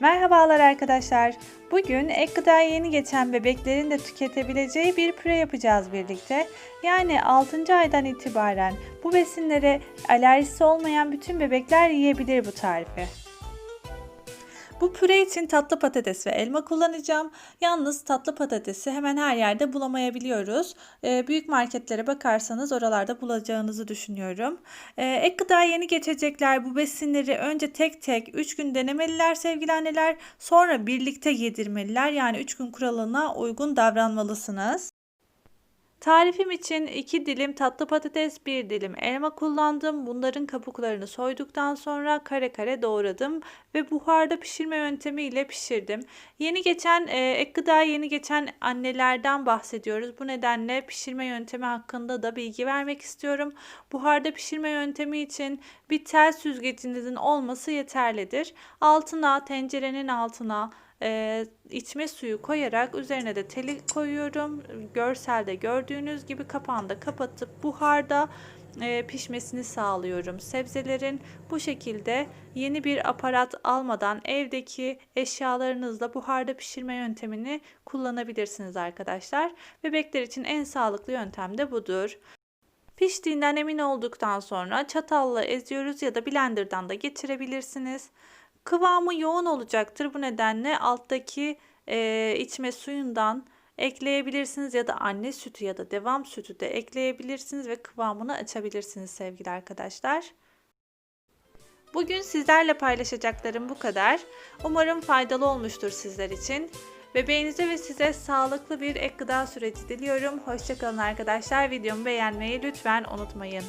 Merhabalar arkadaşlar. Bugün ek gıdaya yeni geçen bebeklerin de tüketebileceği bir püre yapacağız birlikte. Yani 6. aydan itibaren bu besinlere alerjisi olmayan bütün bebekler yiyebilir bu tarifi. Bu püre için tatlı patates ve elma kullanacağım. Yalnız tatlı patatesi hemen her yerde bulamayabiliyoruz. Ee, büyük marketlere bakarsanız oralarda bulacağınızı düşünüyorum. Ee, ek gıdaya yeni geçecekler bu besinleri önce tek tek 3 gün denemeliler sevgili anneler. Sonra birlikte yedirmeliler. Yani 3 gün kuralına uygun davranmalısınız. Tarifim için 2 dilim tatlı patates, 1 dilim elma kullandım. Bunların kabuklarını soyduktan sonra kare kare doğradım ve buharda pişirme yöntemiyle pişirdim. Yeni geçen e, ek gıda yeni geçen annelerden bahsediyoruz. Bu nedenle pişirme yöntemi hakkında da bilgi vermek istiyorum. Buharda pişirme yöntemi için bir tel süzgecinizin olması yeterlidir. Altına tencerenin altına e, içme suyu koyarak üzerine de teli koyuyorum. Görselde gördüğünüz gibi kapağını kapatıp buharda e, pişmesini sağlıyorum. Sebzelerin bu şekilde yeni bir aparat almadan evdeki eşyalarınızla buharda pişirme yöntemini kullanabilirsiniz arkadaşlar. Bebekler için en sağlıklı yöntem de budur. Piştiğinden emin olduktan sonra çatalla eziyoruz ya da blenderdan da geçirebilirsiniz. Kıvamı yoğun olacaktır. Bu nedenle alttaki e, içme suyundan ekleyebilirsiniz ya da anne sütü ya da devam sütü de ekleyebilirsiniz ve kıvamını açabilirsiniz sevgili arkadaşlar. Bugün sizlerle paylaşacaklarım bu kadar. Umarım faydalı olmuştur sizler için. Bebeğinize ve size sağlıklı bir ek gıda süreci diliyorum. Hoşçakalın arkadaşlar. Videomu beğenmeyi lütfen unutmayın.